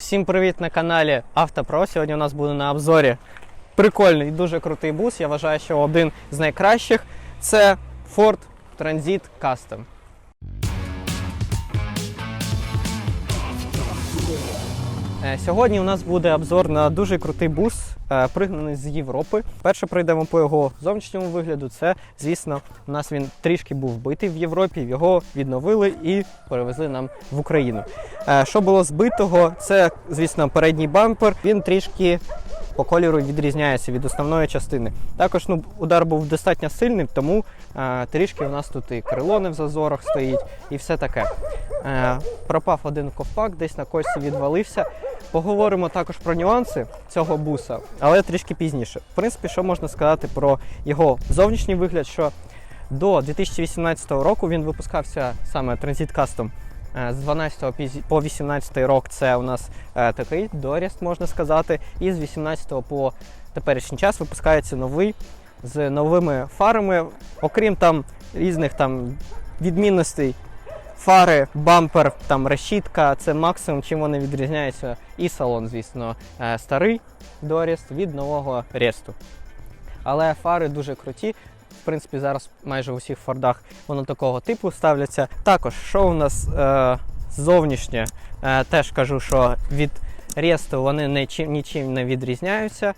Всім привіт на каналі Автопро. Сьогодні у нас буде на обзорі прикольний, дуже крутий бус. Я вважаю, що один з найкращих це Ford Transit Custom. Сьогодні у нас буде обзор на дуже крутий бус, е, пригнаний з Європи. Перше пройдемо по його зовнішньому вигляду. Це, звісно, у нас він трішки був битий в Європі. Його відновили і перевезли нам в Україну. Е, Що було збитого? Це, звісно, передній бампер. Він трішки по кольору відрізняється від основної частини. Також ну, удар був достатньо сильний, тому е, трішки у нас тут і крило не в зазорах стоїть, і все таке. Е, пропав один ковпак, десь на косі відвалився. Поговоримо також про нюанси цього буса, але трішки пізніше. В принципі, що можна сказати про його зовнішній вигляд, що до 2018 року він випускався саме е, з 12 пізі- по 18 рок це у нас е, такий доріст, можна сказати. І з 18 по теперішній час випускається новий з новими фарами. Окрім там різних там відмінностей. Фари, бампер, там решітка це максимум, чим вони відрізняються. І салон, звісно, е, старий доріст від нового ресту. Але фари дуже круті. Принципі, зараз майже в усіх фордах воно такого типу ставляться. Також, що у нас е, зовнішнє, е, теж кажу, що від ресту вони нічим, нічим не відрізняються.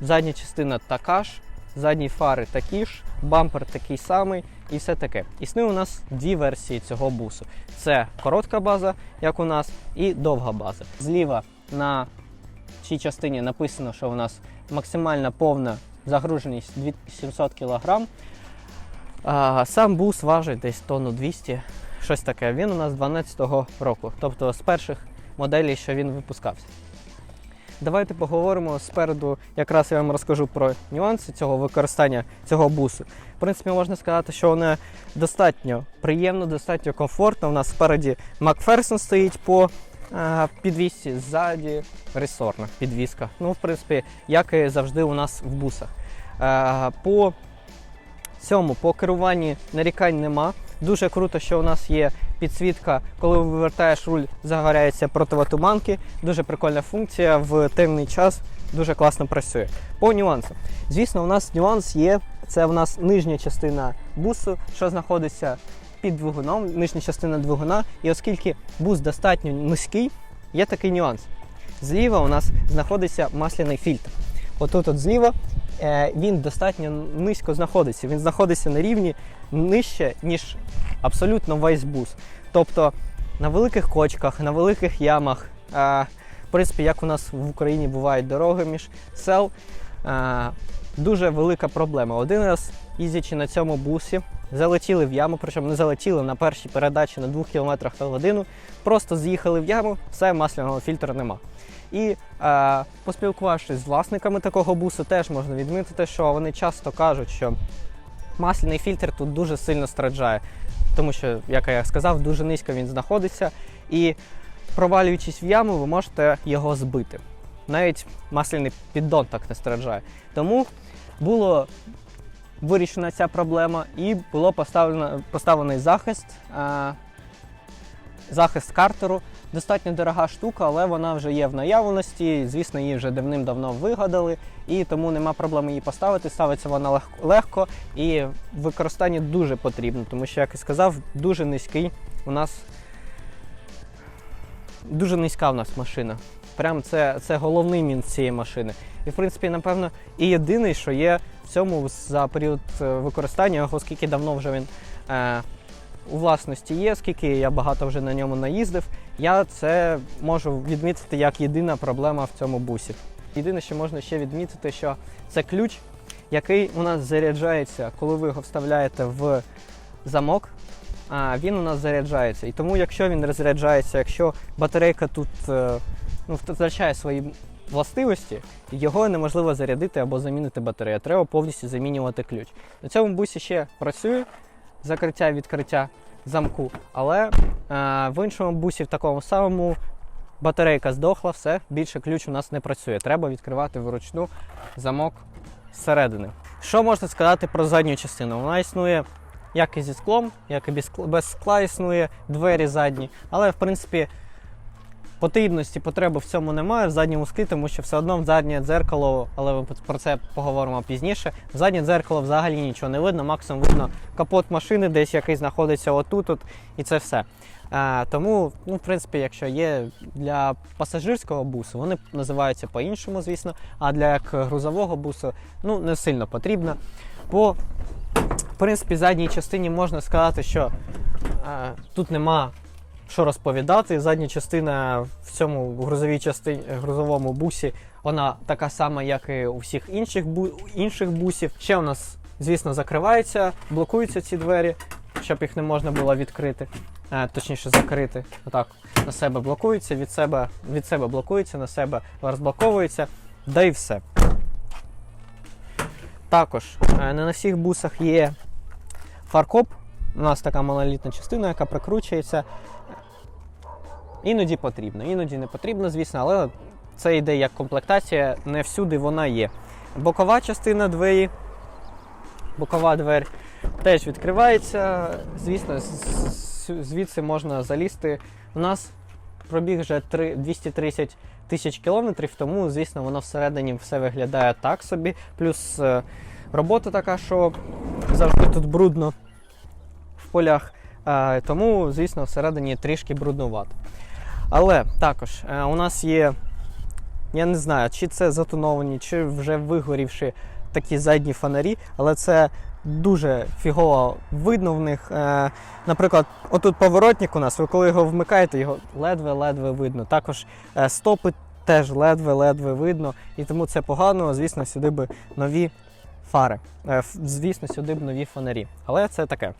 Задня частина така ж, задні фари такі ж, бампер такий самий і все таке. Існує у нас дві версії цього бусу: це коротка база, як у нас, і довга база. Зліва на цій частині написано, що у нас максимальна повна загруженість 2700 кг. Сам бус важить десь тонну 200, щось таке. Він у нас 12-го року, тобто з перших моделей, що він випускався. Давайте поговоримо спереду, якраз я вам розкажу про нюанси цього використання цього бусу. В принципі, можна сказати, що воно достатньо приємно, достатньо комфортно. У нас спереді Макферсон стоїть по підвісці, ззаді ресорна підвіска. Ну, в принципі, як і завжди у нас в бусах. По цьому, по керуванні нарікань нема. Дуже круто, що у нас є підсвітка, коли вивертаєш руль, загоряються противотуманки. Дуже прикольна функція в темний час. Дуже класно працює. По нюансам. Звісно, у нас нюанс є. Це у нас нижня частина бусу, що знаходиться під двигуном, нижня частина двигуна. І оскільки бус достатньо низький, є такий нюанс. Зліва у нас знаходиться масляний фільтр. Отут от зліва е, він достатньо низько знаходиться. Він знаходиться на рівні нижче, ніж абсолютно весь бус. Тобто на великих кочках, на великих ямах, е, в принципі, як у нас в Україні бувають дороги між сел, е, дуже велика проблема. Один раз, їздячи на цьому бусі, залетіли в яму, причому не залетіли на першій передачі на 2 км на годину, просто з'їхали в яму, все, масляного фільтра нема. І е, поспілкувавшись з власниками такого бусу, теж можна відмітити, що вони часто кажуть, що масляний фільтр тут дуже сильно страждає, тому що, як я сказав, дуже низько він знаходиться, і провалюючись в яму, ви можете його збити. Навіть масляний піддон так не страждає. Тому було вирішена ця проблема і було поставлено, поставлений захист. Е, захист картеру. Достатньо дорога штука, але вона вже є в наявності. Звісно, її вже давним-давно вигадали, і тому нема проблем її поставити. Ставиться вона лег- легко і в використанні дуже потрібно, тому що, як і сказав, дуже низький у нас дуже низька у нас машина. Прям це, це головний мінус цієї машини. І в принципі, напевно, і єдиний, що є в цьому за період е, використання, оскільки давно вже він е, у власності є, скільки я багато вже на ньому наїздив, я це можу відмітити як єдина проблема в цьому бусі. Єдине, що можна ще відмітити, що це ключ, який у нас заряджається, коли ви його вставляєте в замок. А він у нас заряджається. І тому, якщо він розряджається, якщо батарейка тут е, ну, втрачає свої властивості, його неможливо зарядити або замінити батарею. Треба повністю замінювати ключ. На цьому бусі ще працює закриття відкриття замку, але е, в іншому бусі, в такому самому, батарейка здохла, все, більше ключ у нас не працює. Треба відкривати вручну замок зсередини. Що можна сказати про задню частину? Вона існує як і зі склом, як і без скла- існує, двері задні. Але в принципі потрібності, потреби в цьому немає в задньому склі, тому що все одно в заднє дзеркало, але ми про це поговоримо пізніше. В заднє дзеркало взагалі нічого не видно, максимум видно капот машини, десь який знаходиться отут, от, і це все. Е, тому, ну, в принципі, якщо є для пасажирського бусу, вони називаються по-іншому, звісно, а для як грузового бусу ну, не сильно потрібно. По в принципі, задній частині можна сказати, що е, тут нема що розповідати. Задня частина в цьому грузовій частині грузовому бусі вона така сама, як і у всіх інших бу, інших бусів. Ще у нас, звісно, закривається, блокуються ці двері, щоб їх не можна було відкрити, е, точніше закрити. Отак на себе блокується, від себе від себе блокується, на себе розблоковується, да і все. Також е, не на всіх бусах є фаркоп. У нас така монолітна частина, яка прикручується. Іноді потрібно, іноді не потрібно, звісно, але це йде як комплектація, не всюди вона є. Бокова частина двері, бокова двері теж відкривається. Звісно, звідси можна залізти. У нас пробіг вже 230 тисяч кілометрів, тому, звісно, воно всередині все виглядає так собі. Плюс е, робота така, що завжди тут брудно в полях. Е, Тому, звісно, всередині трішки бруднувато. Але також е, у нас є, я не знаю, чи це затоновані, чи вже вигорівши такі задні фонарі, але це дуже фігово видно в них. Е, Наприклад, отут поворотник у нас, ви коли його вмикаєте, його ледве-ледве видно. Також е, стопи теж ледве-ледве видно, і тому це погано. Звісно, сюди би нові фари. Звісно, сюди б нові фонарі. Але це таке.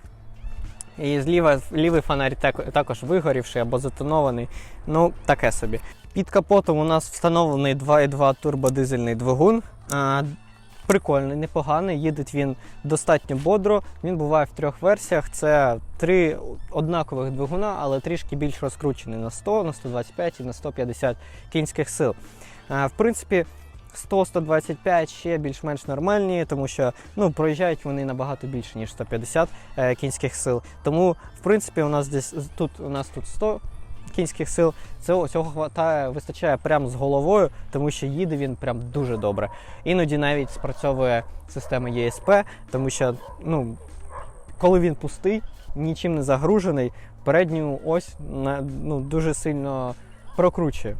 І зліва лівий фонарь так- також вигорівший або затонований. Ну, таке собі. Під капотом у нас встановлений 2.2 турбодизельний двигун. Прикольний, непоганий. Їде він достатньо бодро. Він буває в трьох версіях. Це три однакових двигуна, але трішки більш розкручений на 100, на 125 і на 150 кінських сил. В принципі, 100-125 ще більш-менш нормальні, тому що ну, проїжджають вони набагато більше, ніж 150 е, кінських сил. Тому, в принципі, у нас десь тут у нас тут 100 кінських сил. Цього, цього хватає, вистачає прямо з головою, тому що їде він прям дуже добре. Іноді навіть спрацьовує система ESP, тому що ну, коли він пустий, нічим не загружений, передню ось ну, дуже сильно прокручує.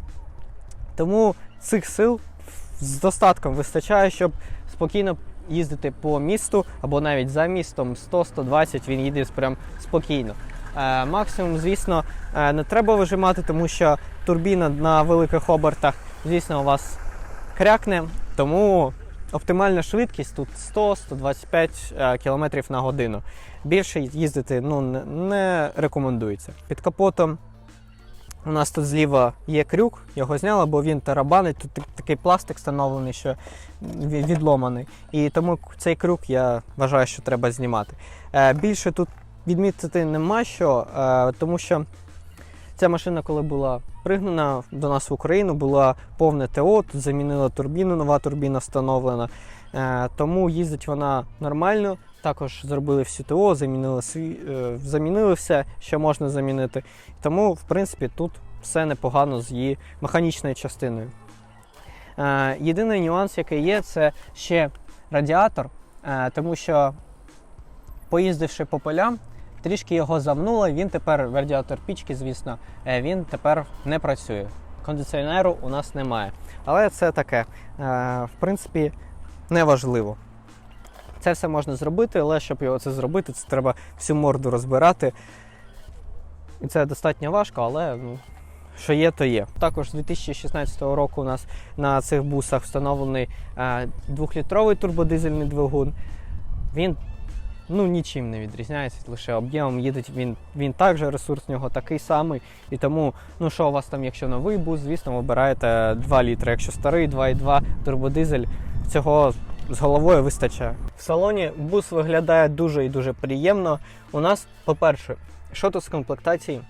Тому цих сил з достатком вистачає, щоб спокійно їздити по місту або навіть за містом 100-120 він їде прям спокійно. Е, максимум, звісно, е, не треба вижимати, тому що турбіна на великих обертах, звісно, у вас крякне, тому оптимальна швидкість тут 100-125 е, км на годину. Більше їздити ну, не, не рекомендується. Під капотом у нас тут зліва є крюк, його зняли, бо він тарабанить. Тут такий пластик встановлений, що відломаний. І тому цей крюк я вважаю, що треба знімати. Е, Більше тут відмітити нема що, е, тому що ця машина, коли була пригнана до нас в Україну, була повне ТО, тут замінила турбіну, нова турбіна встановлена. Е, Тому їздить вона нормально. Також зробили всю ТО, замінили, е, замінили все, що можна замінити. Тому, в принципі, тут все непогано з її механічною частиною. Е, Єдиний нюанс, який є, це ще радіатор, тому що, поїздивши по полям, трішки його замнуло, він тепер, радіатор пічки, звісно, е, він тепер не працює. Кондиціонеру у нас немає. Але це таке, е, в принципі, неважливо. Це все можна зробити, але щоб його це зробити, це треба всю морду розбирати. І це достатньо важко, але ну, що є, то є. Також з 2016 року у нас на цих бусах встановлений е, двохлітровий турбодизельний двигун. Він ну, нічим не відрізняється, лише об'ємом їде він, він також, ресурс в нього такий самий. І тому, ну що у вас там, якщо новий бус, звісно, ви обираєте 2 літри. Якщо старий 2,2 турбодизель, цього з головою вистачає. В салоні бус виглядає дуже і дуже приємно. У нас, по-перше, що тут з комплектації?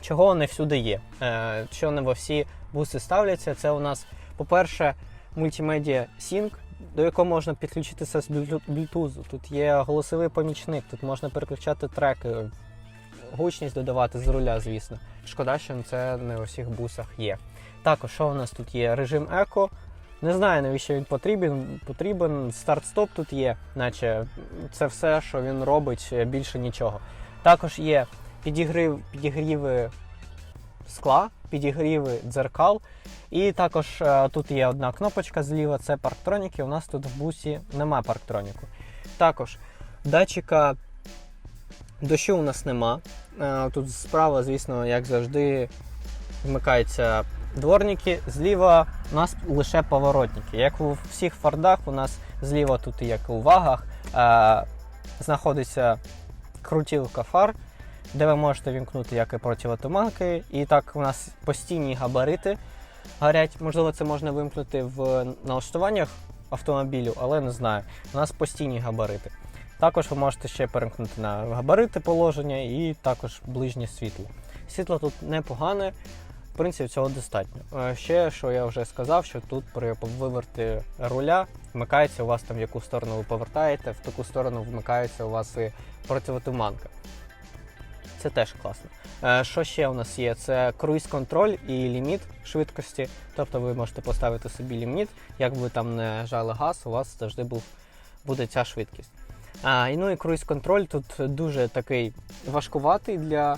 Чого не всюди є? Е, що не во всі буси ставляться? Це у нас, по-перше, мультимедіа Sync, до якого можна підключитися з Bluetooth. Тут є голосовий помічник, тут можна переключати треки. гучність додавати з руля, звісно. Шкода, що це не у всіх бусах є. Також, що у нас тут є? Режим еко. Не знаю, навіщо він потрібен. Потрібен старт-стоп тут є, наче це все, що він робить, більше нічого. Також є підігрів, підігріви скла, підігріви дзеркал. І також е, тут є одна кнопочка зліва, це парктроніки. У нас тут в бусі немає парктроніку. Також датчика дощу у нас нема. Е, Тут справа, звісно, як завжди, вмикаються дворники. Зліва у нас лише поворотники. Як у всіх фордах, у нас зліва тут, як у вагах, е, знаходиться крутілка фар, де ви можете вімкнути як і противотуманки. І так у нас постійні габарити горять. Можливо, це можна вимкнути в налаштуваннях автомобілю, але не знаю. У нас постійні габарити. Також ви можете ще перемкнути на габарити положення і також ближнє світло. Світло тут непогане, в принципі, цього достатньо. Е, Ще, що я вже сказав, що тут при виверті руля вмикається у вас там, в яку сторону ви повертаєте, в таку сторону вмикається у вас і противотуманка. Це теж класно. Е, Що ще у нас є? Це круїз-контроль і ліміт швидкості. Тобто ви можете поставити собі ліміт, як би там не жали газ, у вас завжди був, буде ця швидкість. А, ну і круїз-контроль тут дуже такий важкуватий для.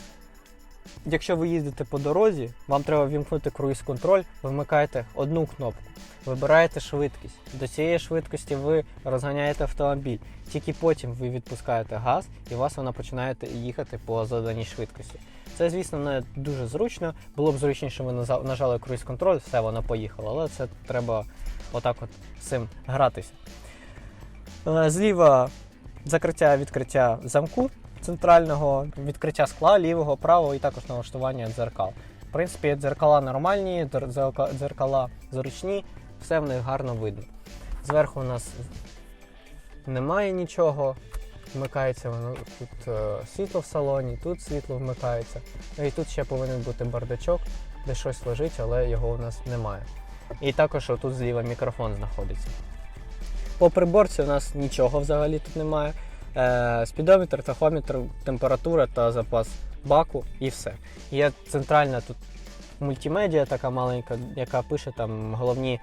Якщо ви їздите по дорозі, вам треба вімкнути круїз-контроль, ви вмикаєте одну кнопку, вибираєте швидкість. До цієї швидкості ви розганяєте автомобіль. Тільки потім ви відпускаєте газ і у вас вона починає їхати по заданій швидкості. Це, звісно, не дуже зручно. Було б зручніше, ви нажали круїз-контроль, все, вона поїхала. Але це треба отак от цим гратися. Е, Зліва закриття відкриття замку центрального, відкриття скла лівого, правого і також налаштування дзеркал. В принципі, дзеркала нормальні, дзеркала зручні, все в них гарно видно. Зверху у нас немає нічого. Вмикається воно тут е, світло в салоні, тут світло вмикається. Ну, І тут ще повинен бути бардачок, де щось лежить, але його у нас немає. І також тут зліва мікрофон знаходиться. По приборці у нас нічого взагалі тут немає. Е, спідометр, тахометр, температура та запас баку і все. Є центральна тут мультимедіа така маленька, яка пише там головні.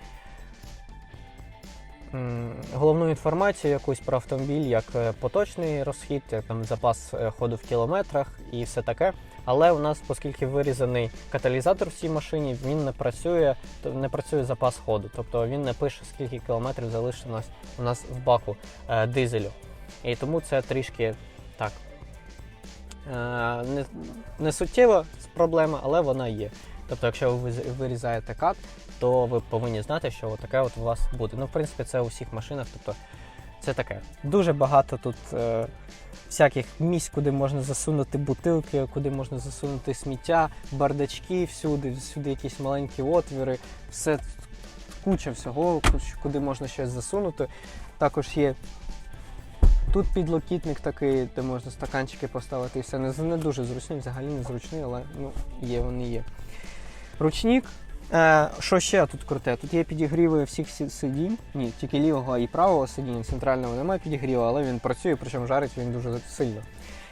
Головну інформацію якусь про автомобіль, як е, поточний розхід, як там запас е, ходу в кілометрах і все таке. Але у нас, оскільки вирізаний каталізатор в цій машині, він не працює, не працює запас ходу. Тобто він не пише, скільки кілометрів залишилось у нас в баку дизелю. І тому це трішки так. Е, не, не суттєва проблема, але вона є. Тобто, якщо ви вирізаєте кат, то ви повинні знати, що таке от у вас буде. Ну, в принципі, це у всіх машинах. Тобто, це таке. Дуже багато тут е, всяких місць, куди можна засунути бутилки, куди можна засунути сміття, бардачки всюди, всюди якісь маленькі отвіри, все куча всього, куди можна щось засунути. Також є тут підлокітник такий, де можна стаканчики поставити і все. Не, не дуже зручний, взагалі не зручний, але ну, є, вони є. Ручник. Е, що ще тут круте? Тут є підігріви всіх сидінь. Ні, тільки лівого і правого сидіння, центрального немає підігріву, але він працює, причому жарить він дуже сильно.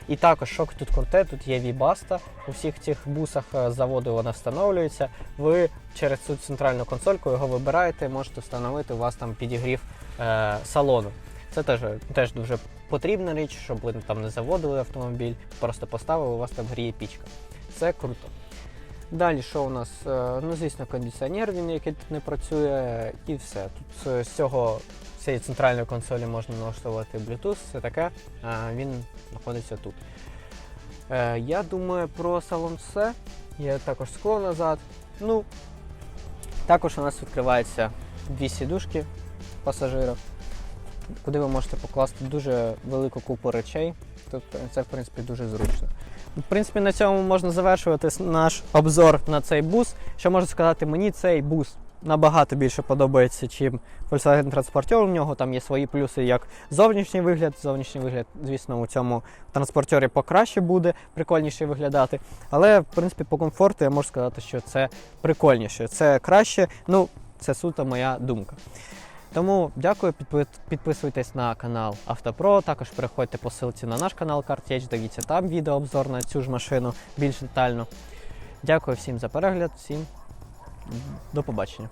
І також, що тут круте, тут є Вібаста. У всіх цих бусах е, заводу вона встановлюється. Ви через цю центральну консольку його вибираєте, можете встановити, у вас там підігрів е, салону. Це теж, теж дуже потрібна річ, щоб ви там не заводили автомобіль, просто поставили, у вас там гріє пічка. Це круто. Далі, що у нас? Е, Ну, звісно, кондиціонер, він який тут не працює, і все. Тут е, з цього цієї центральної консолі можна налаштувати Bluetooth, все таке. Він знаходиться тут. Е, Я думаю, про салон все. Є також скло назад. Ну, також у нас відкриваються дві сідушки пасажира, куди ви можете покласти дуже велику купу речей. Тобто це, в принципі, дуже зручно. В принципі, на цьому можна завершувати наш обзор на цей бус. Що можу сказати, мені цей бус набагато більше подобається, чим Volkswagen Transporter. У нього там є свої плюси, як зовнішній вигляд. Зовнішній вигляд, звісно, у цьому транспортері покраще буде, прикольніше виглядати. Але, в принципі, по комфорту я можу сказати, що це прикольніше, це краще. Ну, це суто моя думка. Тому дякую, підписуйтесь на канал Автопро. Також переходьте по ссылці на наш канал CarTech, дивіться там відеообзор на цю ж машину більш детально. Дякую всім за перегляд, всім до побачення.